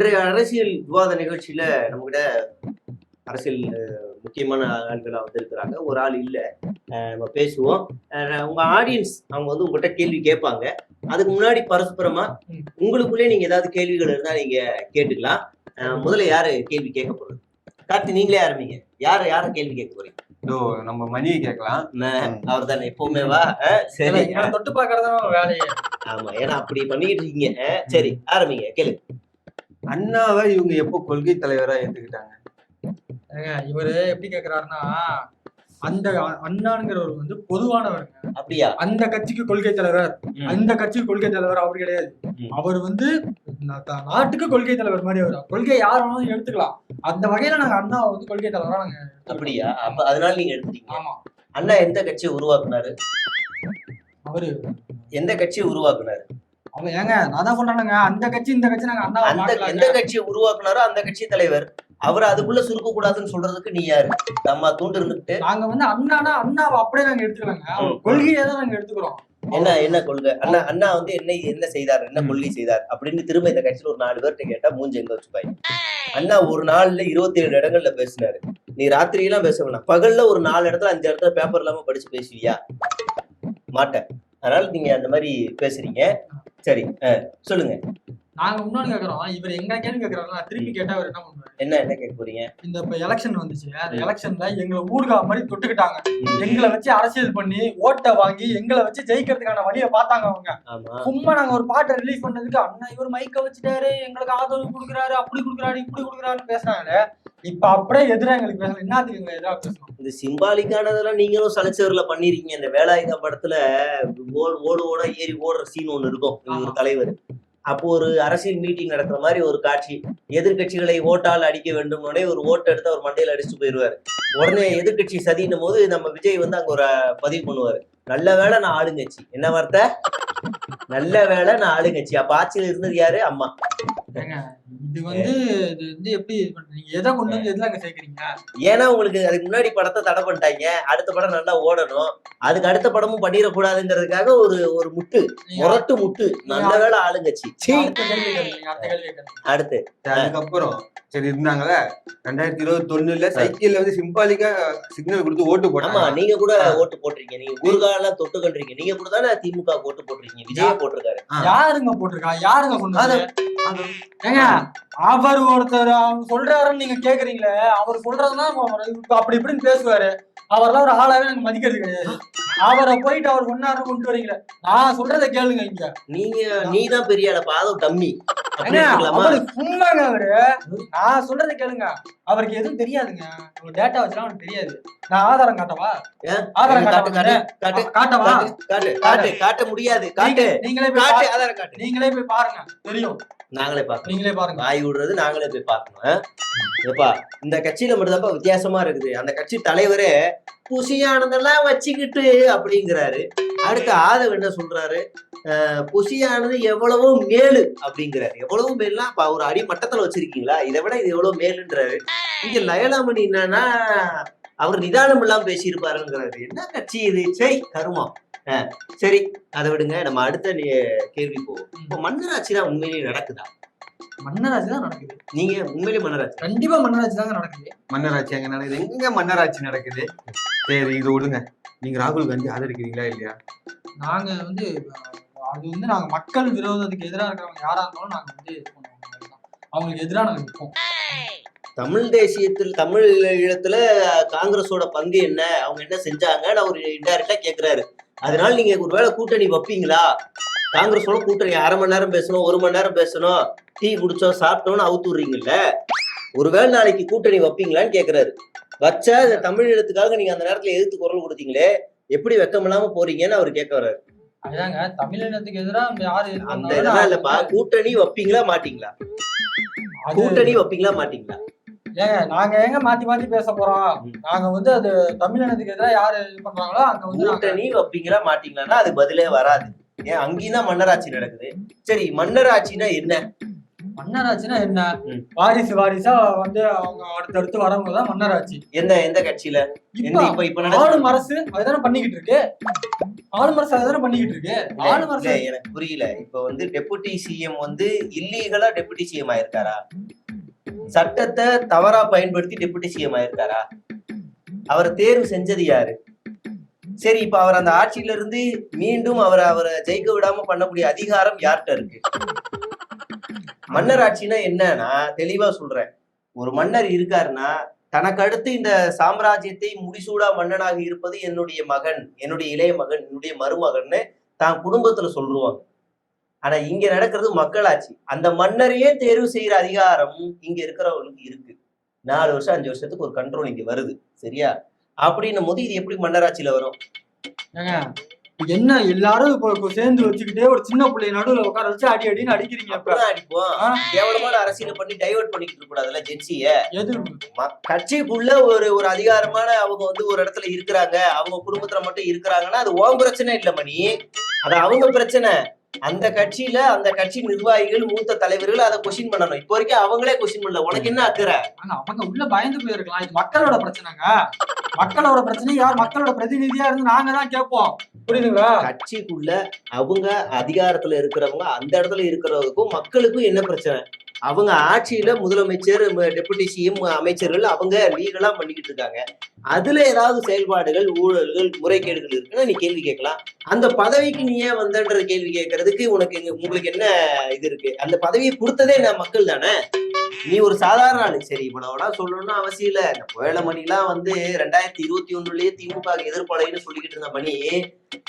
இன்றைய அரசியல் விவாத நிகழ்ச்சியில நம்மகிட்ட அரசியல் அஹ், முக்கியமான ஆள்களா வந்திருக்கிறாங்க. ஒரு ஆள் இல்ல. நம்ம பேசுவோம். உங்க ஆடியன்ஸ் அவங்க வந்து உங்ககிட்ட கேள்வி கேட்பாங்க. அதுக்கு முன்னாடி பரஸ்பரமா. உங்களுக்குள்ளே நீங்க ஏதாவது கேள்விகள் இருந்தா நீங்க கேட்டுக்கலாம். முதல்ல யாரு கேள்வி கேட்க போறது? கார்த்தி நீங்களே ஆரம்பிங்க. யார யார கேள்வி கேட்க போறீங்க? நம்ம மணியை கேட்கலாம். அவர் தானே எப்பவுமே வா. சரி. தொட்டு பாக்குறதா வேலையே. ஆமா ஏன்னா அப்படி பண்ணிக்கிட்டு இருக்கீங்க. சரி ஆரம்பிங்க. கேளு அண்ணாவை இவங்க எப்போ கொள்கை தலைவரா ஏத்துக்கிட்டாங்க? இவரு எப்படி கேக்குறாருன்னா அந்த அண்ணாங்கிறவர் வந்து பொதுவானவருங்க. அப்படியா? அந்த கட்சிக்கு கொள்கை தலைவர். அந்த கட்சிக்கு கொள்கை தலைவர் அவர் கிடையாது. அவர் வந்து நாட்டுக்கு கொள்கை தலைவர் மாதிரி அவர். கொள்கை யார் வேணாலும் எடுத்துக்கலாம். அந்த வகையில நாங்க அண்ணாவை வந்து கொள்கை தலைவரா நாங்க. அப்படியா? அப்ப அதனால நீங்க எடுத்துட்டீங்க. ஆமா. அண்ணா எந்த கட்சியை உருவாக்குனாரு? அவரு. எந்த கட்சியை உருவாக்குனாரு? ஏங்க நான் தான் சொல்றேனுங்க. அந்த கட்சி இந்த கட்சி நாங்க அண்ணாவை அந்த. எந்த கட்சியை உருவாக்குனாரோ அந்த கட்சி தலைவர். அவர் அதுக்குள்ள சுருக்க கூடாதுன்னு சொல்றதுக்கு நீ யாரு? நம்ம தூண்டு இருந்துட்டு நாங்க வந்து அண்ணானா அண்ணாவை அப்படியே நாங்க எடுத்துக்கலாங்க. அவர் கொள்கையை தான் நாங்க எடுத்துக்கிறோம். என்ன என்ன கொள்கை? அண்ணா அண்ணா வந்து என்ன என்ன செய்தார்? என்ன கொள்கை செய்தார்? அப்படின்னு திரும்ப இந்த கட்சியில ஒரு நாலு பேர்கிட்ட கேட்டா மூஞ்சி எங்க வச்சுப்பாங்க அண்ணா ஒரு நாள்ல இருபத்தி ஏழு இடங்கள்ல பேசினாரு. நீ ராத்திரியெல்லாம் பேச வேணாம். பகல்ல ஒரு நாலு இடத்துல அஞ்சு இடத்துல பேப்பர் இல்லாம படிச்சு பேசுவியா? மாட்டேன். அதனால நீங்க அந்த மாதிரி பேசுறீங்க. சரி சொல்லுங்க. நாங்க இன்னொன்னு கேக்குறோம். இவர் எங்க கேள்வி கேக்குறாருன்னா திருப்பி கேட்டா அவர் என்ன பண்ணுவாரு? என்ன என்ன கேட்க போறீங்க? இந்த இப்ப எலெக்ஷன் வந்துச்சு. அந்த. எலெக்ஷன்ல எங்களை ஊர்கா மாதிரி தொட்டுக்கிட்டாங்க. எங்களை வச்சு அரசியல் பண்ணி ஓட்டை வாங்கி எங்களை வச்சு ஜெயிக்கிறதுக்கான வழியை பார்த்தாங்க அவங்க. சும்மா நாங்க ஒரு பாட்டை ரிலீஸ் பண்ணதுக்கு அண்ணா இவர் மைக்க வச்சுட்டாரு எங்களுக்கு ஆதரவு கொடுக்குறாரு அப்படி கொடுக்குறாரு இப்படி கொடுக்குறாருன்னு பேசுறாங்களே இப்ப அப்படியே எதிரா எங்களுக்கு பேசணும் என்னத்துக்கு எங்களை எதிராக பேசணும்? இந்த சிம்பாலிக்கானதெல்லாம் நீங்களும் சலைச்சவர்ல பண்ணிருக்கீங்க. இந்த வேலாயுதம் படத்துல ஓடு ஓடு ஓட ஏறி ஓடுற சீன் ஒண்ணு இருக்கும். ஒரு தலைவர். அப்போ ஒரு அரசியல் மீட்டிங் நடக்கிற மாதிரி ஒரு காட்சி. எதிர்க்கட்சிகளை ஓட்டால் அடிக்க வேண்டும் உடனே ஒரு ஓட்டை எடுத்து அவர் மண்டையில அடிச்சுட்டு போயிருவாரு உடனே எதிர்க்கட்சி சதின்னும் போது நம்ம விஜய் வந்து அங்க ஒரு பதிவு பண்ணுவாரு. நல்ல வேளை நான் ஆளுங்கட்சி. என்ன வார்த்தை? நல்ல வேளை நான் ஆளுங்கட்சி. அப்ப ஆட்சியில இருந்தது யாரு? அம்மா. இது வந்து இது வந்து எப்படி இது பண்றீங்க எதை கொண்டு வந்து எதுல அங்க சேர்க்கறீங்க? ஏன்னா உங்களுக்கு அதுக்கு முன்னாடி படத்தை தடை பண்ணிட்டாங்க. அடுத்த படம் நல்லா ஓடணும். அதுக்கு அடுத்த படமும் பண்ணிடக்கூடாதுங்கிறதுக்காக ஒரு ஒரு முட்டு முரட்டு முட்டு. நல்ல வேளை ஆளுங்கட்சி. சீ. அடுத்த கேள்வி கேளுங்க அடுத்த கேள்வி கேளுங்க. அடுத்து. அதுக்கப்புறம் சரி இருந்தாங்கல்ல ரெண்டாயிரத்தி இருபத்தி ஒண்ணுல சைக்கிள்ல வந்து சிம்பாலிக்கா சிக்னல் கொடுத்து ஓட்டு ஆமா போட்டாங்க நீங்க கூட ஓட்டு போட்டிருக்கீங்க. நீங்க ஊர்கால தொட்டு கண்டுறீங்க நீங்க கூட தானே திமுக ஓட்டு போட்டிருக்கீங்க. விஜய போட்டிருக்காரு. யாருங்க போட்டிருக்கா? யாருங்க சொன்னது ஏங்க அவர் ஒருத்தர் அவங்க சொல்றாருன்னு நீங்க கேக்குறீங்களே அவர் சொல்றதுதான் அப்படி இப்படின்னு பேசுவாரு. அவரெல்லாம் ஒரு ஆளாவே எனக்கு மதிக்கிறது கிடையாது. அவரை போயிட்டு அவர் சொன்னாருன்னு கொண்டு வரீங்களே? நான் சொல்றதை கேளுங்க இங்க. நீங்க நீ தான் பெரிய ஆளப்பா அதுவும் அவரு சும்மாங்க அவரு. நான் சொல்றதை கேளுங்க. அவருக்கு எதுவும் தெரியாதுங்க. உங்க டேட்டா வச்சுலாம் அவருக்கு தெரியாது. நான் ஆதாரம் காட்டவா? ஆதாரம் காட்டு காட்ட காட்டு காட்டு காட்டவா? காட்டு காட்டு காட்ட முடியாது காட்டு நீங்க- நீங்களே போய் காட்டு. ஆதாரம் காட்டு. நீங்களே போய் பாருங்க. தெரியும். நாங்களே பார்க்கணும் நீங்களே பாருங்க. வாய் விடுறது நாங்களே போய் பார்க்கணும்? ஏப்பா இந்த கட்சியில மட்டும்தான்ப்பா வித்தியாசமா இருக்குது. அந்த கட்சி தலைவரே புசியானதெல்லாம் வச்சுக்கிட்டு அப்படிங்கிறாரு. அடுத்து ஆதவ் என்ன சொல்றாரு? அஹ், புசியானது எவ்வளவோ மேலு அப்படிங்கிறாரு. எவ்வளவு மேலுனா அப்ப ஒரு அடிமட்டத்துல வச்சிருக்கீங்களா? இதை விட இது எவ்வளவு மேலுன்றாரு. இங்க லயலாமணி என்னன்னா அவர் நிதானம் இல்லாம பேசியிருப்பாருங்கிறாரு. என்ன கட்சி இது? சை கருமம் அஹ், சரி அதை விடுங்க. நம்ம அடுத்த நி- கேள்வி போவோம். இப்போ மன்னராட்சி தான் உண்மையிலேயே நடக்குதா? மன்னராட்சி தான் நடக்குது. நீங்க உண்மையிலேயே மன்னராட்சி. கண்டிப்பா மன்னராட்சி தாங்க நடக்குது. மன்னராட்சி அங்க நடக்குது? எங்க மன்னராட்சி நடக்குது? சரி இது விடுங்க. நீங்க ராகுல் காந்தி ஆதரிக்கிறீங்களா இல்லையா? நாங்க வந்து அது வந்து நாங்க மக்கள் விரோதத்துக்கு எதிராக இருக்கிறவங்க யாரா இருந்தாலும் நாங்க வந்து. அவங்களுக்கு எதிராக நாங்க நிற்போம். தமிழ் தேசியத்தில் தமிழ் ஈழத்துல காங்கிரஸோட பங்கு என்ன? அவங்க என்ன செஞ்சாங்கன்னு அவர் இன்டைரக்டா கேக்குறாரு. அதனால நீங்க ஒருவேளை கூட்டணி வைப்பீங்களா? காங்கிரஸோட கூட்டணி அரை மணி நேரம் பேசணும் ஒரு மணி நேரம் பேசணும் டீ குடிச்சோம் சாப்பிட்டோம்னு அவுத்து விடுறீங்கல்ல? ஒருவேளை நாளைக்கு கூட்டணி வைப்பீங்களான்னு கேக்குறாரு. வச்சா தமிழ் ஈழத்துக்காக நீங்க அந்த நேரத்துல எதிர்த்து குரல் கொடுத்தீங்களே எப்படி வெக்கம் இல்லாம போறீங்கன்னு அவர் கேட்க வர்றாரு. அதுதாங்க தமிழினத்துக்கு எதிராக யாரு அந்த இதெல்லாம் இல்லப்பா கூட்டணி வைப்பீங்களா மாட்டீங்களா? கூட்டணி வைப்பீங்களா மாட்டீங்களா? ஏங்க நாங்க எங்க மாத்தி மாத்தி பேச போறோம். நாங்க வந்து அது தமிழினத்துக்கு எதிராக யாரு இது பண்றாங்களோ அங்க வந்து கூட்டணி வைப்பீங்களா மாட்டீங்களான்னா அது பதிலே வராது. ஏன் அங்கேயும் தான் மன்னராட்சி நடக்குது. சரி மன்னராட்சினா என்ன? மன்னராட்சினா என்ன. வாரிசு வாரிசா வந்து அவங்க அடுத்தடுத்து வரவங்க தான் மன்னராட்சி. எந்த எந்த கட்சியில? இப்ப இப்ப ஆளும் அரசு அதுதானே பண்ணிக்கிட்டு இருக்கு. ஆளுமர் சாதனை பண்ணிக்கிட்டு இருக்கு. ஆளுமர் இல்ல எனக்கு புரியல. இப்ப வந்து டெபுட்டி சிஎம் வந்து இல்லீகலா டெபுட்டி சிஎம் ஆயிருக்காரா? சட்டத்தை தவறா பயன்படுத்தி டெபுட்டி சிஎம் ஆயிருக்காரா? அவரை தேர்வு செஞ்சது யாரு? சரி இப்ப அவர் அந்த ஆட்சியில இருந்து மீண்டும் அவரை அவரை ஜெயிக்க விடாம பண்ணக்கூடிய அதிகாரம் யார்கிட்ட இருக்கு? மன்னர் ஆட்சினா என்னன்னா தெளிவா சொல்றேன். ஒரு மன்னர் இருக்காருன்னா தனக்கு அடுத்து இந்த சாம்ராஜ்யத்தை முடிசூடா மன்னனாக இருப்பது என்னுடைய மகன் என்னுடைய இளைய மகன் என்னுடைய மருமகன்னு தான் குடும்பத்துல சொல்லுவாங்க. ஆனா இங்க நடக்கிறது மக்களாட்சி. அந்த மன்னரையே தேர்வு செய்யற அதிகாரம் இங்க இருக்கிறவங்களுக்கு இருக்கு. நாலு வருஷம் அஞ்சு வருஷத்துக்கு ஒரு கண்ட்ரோல் இங்க வருது. சரியா? அப்படின்னும் போது இது எப்படி மன்னராட்சியில வரும்? என்ன எல்லாரும் இப்போ சேர்ந்து வச்சுக்கிட்டே ஒரு சின்ன பிள்ளைய நடுவுல உட்கார வச்சு அடி அடின்னு அடிக்கிறீங்க அடிப்போம்? கேவலமான அரசியலை பண்ணி டைவர்ட் பண்ணிட்டு இருக்க கூடாதுல்ல ஜென்சிய கட்சிக்குள்ள ஒரு ஒரு அதிகாரமான அவங்க வந்து ஒரு இடத்துல இருக்கிறாங்க. அவங்க குடும்பத்துல மட்டும் இருக்கிறாங்கன்னா அது ஓம் பிரச்சனை இல்ல மணி. அது அவங்க பிரச்சனை. அந்த கட்சியில அந்த கட்சி நிர்வாகிகள் மூத்த தலைவர்கள் அதை கொஸ்டின் பண்ணணும். இப்போ வரைக்கும் அவங்களே கொஸ்டின் பண்ணல. உனக்கு என்ன அக்கறை? ஆனா அவங்க உள்ள பயந்து போயிருக்கலாம். இது மக்களோட பிரச்சனைங்க. மக்களோட பிரச்சனை யார் மக்களோட பிரதிநிதியா இருந்து நாங்க தான் கேட்போம். புரியுதுங்களா? கட்சிக்குள்ள அவங்க அதிகாரத்துல இருக்கிறவங்க அந்த இடத்துல இருக்கிறவங்களுக்கும் மக்களுக்கும் என்ன பிரச்சனை? அவங்க ஆட்சியில முதலமைச்சர் டெபுட்டி சிஎம் அமைச்சர்கள் அவங்க லீகலா பண்ணிக்கிட்டு இருக்காங்க. அதுல ஏதாவது செயல்பாடுகள் ஊழல்கள் முறைகேடுகள் இருக்குன்னா நீ கேள்வி கேட்கலாம். அந்த பதவிக்கு நீ ஏன் வந்தன்ற கேள்வி கேட்கறதுக்கு உனக்கு எங்க- உங்களுக்கு என்ன இது இருக்கு? அந்த பதவியை கொடுத்ததே நான் மக்கள் தானே? நீ ஒரு சாதாரண ஆளு. சரி இவ்வளவுலாம் சொல்லணும்னு அவசியம் இல்ல. இந்த புயலமணிலாம் வந்து ரெண்டாயிரத்தி இருபத்தி ஒண்ணுலயே திமுக எதிர்ப்பலைன்னு சொல்லிக்கிட்டு இருந்த மணி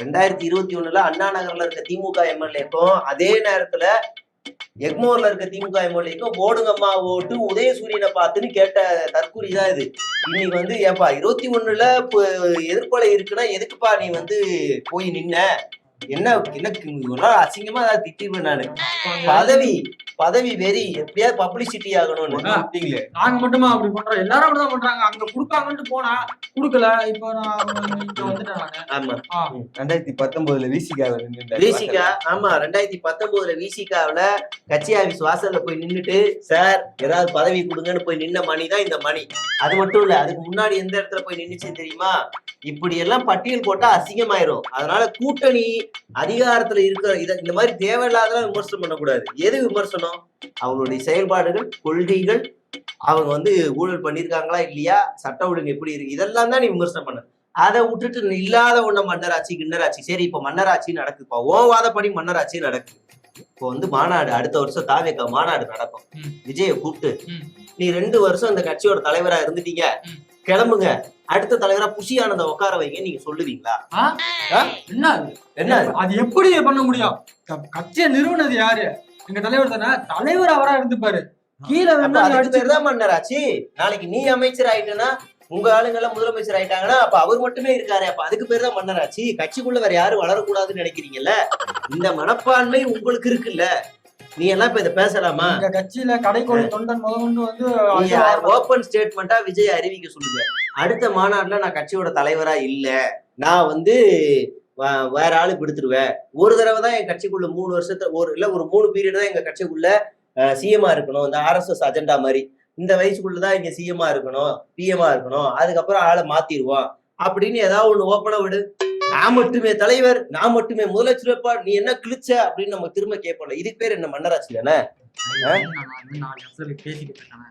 ரெண்டாயிரத்தி இருபத்தி ஒண்ணுல அண்ணா நகர்ல இருக்க திமுக எம்எல்ஏக்கும் அதே நேரத்துல எக்மோர்ல இருக்க திமுக எம்எல்ஏக்கும் போடுங்கம்மா ஓட்டு உதயசூரியனை பார்த்துன்னு கேட்ட தற்கூரி தான் இது. இன்னைக்கு வந்து ஏப்பா இருபத்தி ஒண்ணுல எதிர்ப்பலை இருக்குன்னா எதுக்குப்பா நீ வந்து போய் நின்ன? என்ன என்ன ஒரு நாள் அசிங்கமா ஏதாவது திட்டிருவேன் நானு. பதவி பதவி வெறி எப்படியாவது பப்ளிசிட்டி ஆகணும்னு. விட்டீங்களே நாங்க மட்டுமா அப்படி பண்றோம் எல்லாரும் அப்படிதான் பண்றாங்க. அங்க குடுப்பாங்கன்ட்டு போனா குடுக்கல. இப்போ ஆமா. ரெண்டாயிரத்தி பத்தொன்பதுல விசிகால நின்று விசிகா ஆமா. ரெண்டாயிரத்தி பத்தொன்பதுல விசிகாவுல கட்சி ஆபீஸ் வாசல்ல போய் நின்னுட்டு சார் ஏதாவது பதவி கொடுங்கன்னு போய் நின்ன மணி தான் இந்த மணி. அது மட்டும் இல்ல அதுக்கு முன்னாடி எந்த இடத்துல போய் நின்னுச்சு தெரியுமா? இப்படி எல்லாம் பட்டியல் போட்டா அசிங்கமாயிரும். அதனால கூட்டணி அதிகாரத்துல இருக்கிற இத இந்த மாதிரி தேவையில்லாதெல்லாம் விமர்சனம் பண்ணக்கூடாது. எது விமர்சனம்? அவங்களுடைய செயல்பாடுகள் கொள்கைகள் அவங்க வந்து ஊழல் பண்ணிருக்காங்களா இல்லையா? சட்ட ஒழுங்கு எப்படி இருக்கு? இதெல்லாம் தான் நீ விமர்சனம் பண்ண. அதை விட்டுட்டு இல்லாத ஒண்ண மன்னராட்சி கிண்ணராட்சி. சரி இப்ப மன்னராட்சி நடக்குதுப்பா ஓ வாதப்படி மன்னராட்சி நடக்குது இப்போ வந்து மாநாடு அடுத்த வருஷம் தாவேக்கா மாநாடு நடக்கும். விஜய கூப்பிட்டு. நீ ரெண்டு வருஷம் அந்த கட்சியோட தலைவரா இருந்துட்டீங்க. கிளம்புங்க. அடுத்த தலைவரா புஷி ஆனந்த உட்கார வைங்க. நீங்க சொல்லுவீங்களா? என்ன அது? என்ன அது? எப்படி பண்ண முடியும்? கட்சியை நிறுவனது யாரு? எங்க தலைவர் தானே தலைவர் அவரா இருந்துப்பாரு கீழே வேணா அதுக்கு அடிச்சு பேர் தான் மன்னராட்சி. நாளைக்கு நீ அமைச்சர் ஆயிட்டனா உங்க ஆளுங்க எல்லாம் முதலமைச்சர் ஆயிட்டாங்கன்னா அப்ப அவர் மட்டுமே இருக்காரு. அப்ப அதுக்கு பேர் தான் மன்னராட்சி. கட்சிக்குள்ள வேற யாரும் வளரக்கூடாதுன்னு நினைக்கிறீங்கல்ல? இந்த மனப்பான்மை உங்களுக்கு இருக்குல்ல? நீ எல்லாம் இப்ப இதை பேசலாமா? எங்க கட்சியில கடைக்கோடி தொண்டன் முதற்கொண்டு வந்து ஓபன் ஸ்டேட்மெண்டா விஜய் அறிவிக்க சொல்லுங்க. அடுத்த மாநாட்டுல நான் கட்சியோட தலைவரா இல்ல. நான் வந்து வேற ஆளு விடுத்துருவேன் ஒரு தடவை தான் என் கட்சிக்குள்ள மூணு வருஷத்துல ஒரு இல்ல ஒரு மூணு பீரியட் தான் எங்க கட்சிக்குள்ள சிஎம்மா இருக்கணும். இந்த ஆர்எஸ்எஸ் அஜெண்டா மாதிரி இந்த வயசுக்குள்ளதான் இங்க சிஎம்மா இருக்கணும் பிஎம்மா இருக்கணும். அதுக்கப்புறம் ஆளை மாத்திடுவோம். அப்படின்னு ஏதாவது ஒண்ணு ஓப்பனா விடு. நான் மட்டுமே தலைவர் நான் மட்டுமே முதலமைச்சர் வைப்பா நீ என்ன கிழிச்ச அப்படின்னு நம்ம திரும்ப கேட்போம்ல. இதுக்கு பேர் என்ன மன்னராட்சி தானே? பேசிக்கிட்டு இருக்கேன்.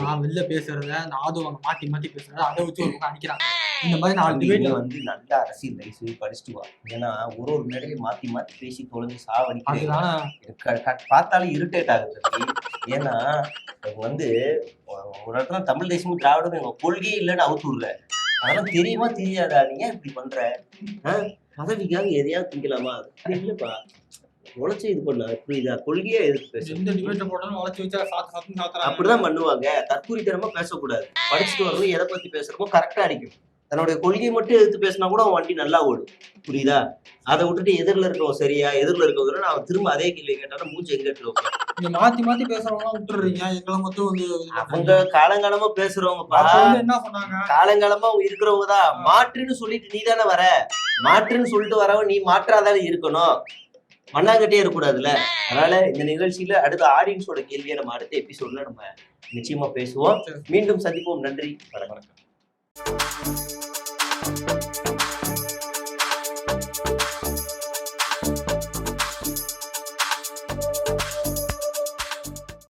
நான் வெளில பேசுறத அந்த ஆதவங்க மாத்தி மாத்தி பேசுறத அதை வச்சு ஒரு பக்கம் அடிக்கிறாங்க. இந்த மாதிரி நாலு நீ டிபேட் வந்து நல்ல அரசியல் தயவு படிச்சுட்டு வா. ஏன்னா ஒரு ஒரு மேடையை மாத்தி மாத்தி பேசி தொலைஞ்சு சாவடிக்கிறேன் அதுதானே. பார்த்தாலும் இரிட்டேட் ஆகுது. ஏன்னா எனக்கு வந்து ஒரு இடத்துல தமிழ் தேசமும் திராவிடமும் எங்க கொள்கையே இல்லைன்னு அவுத்து விடுற அதெல்லாம் தெரியுமா தெரியாதா? நீ ஏன் இப்படி பண்ற? பதவிக்காக எதையாவது திங்கலாமா இல்லப்பா. உழைச்சு இது பண்ண. புரியுதா? கொள்கையா பேச எந்த போட்டாலும் வளர்ச்சி வச்சா சாத்து சாத்துன்னு சாத்துறாங்க. அப்படிதான் பண்ணுவாங்க. தற்கூரித்தனமா பேசக்கூடாது. படிச்சுட்டு வரணும் எதை பத்தி பேசுறோமோ கரெக்டா அடிக்கும் தன்னுடைய கொள்கையை மட்டும் எடுத்து பேசினா கூட அவன் வண்டி நல்லா ஓடும். புரியுதா? அதை விட்டுட்டு எதிரில் இருக்கவன் சரியா எதிரில் இருக்கவங்க நான் திரும்ப அதே கேள்வி கேட்டாலும் மூஞ்சி எங்க எடுத்துருவோம் நீங்க மாத்தி மாத்தி பேசுறவங்க விட்டுறீங்க எங்களை மட்டும் வந்து அவங்க. காலங்காலமா என்ன சொன்னாங்க? காலங்காலமா இருக்கிறவங்க தான் மாற்றுன்னு சொல்லிட்டு நீ தானே வர. மாற்றுன்னு சொல்லிட்டு வரவன் நீ மாற்றாதானே இருக்கணும். மண்ணாங்கட்டே இருக்கக்கூடாதுல்ல? அதனால இந்த நிகழ்ச்சியில அடுத்த ஆடியன்ஸோட கேள்வியை நம்ம அடுத்த எபிசோட்ல நம்ம நிச்சயமா பேசுவோம். மீண்டும் சந்திப்போம். நன்றி. வணக்கம்.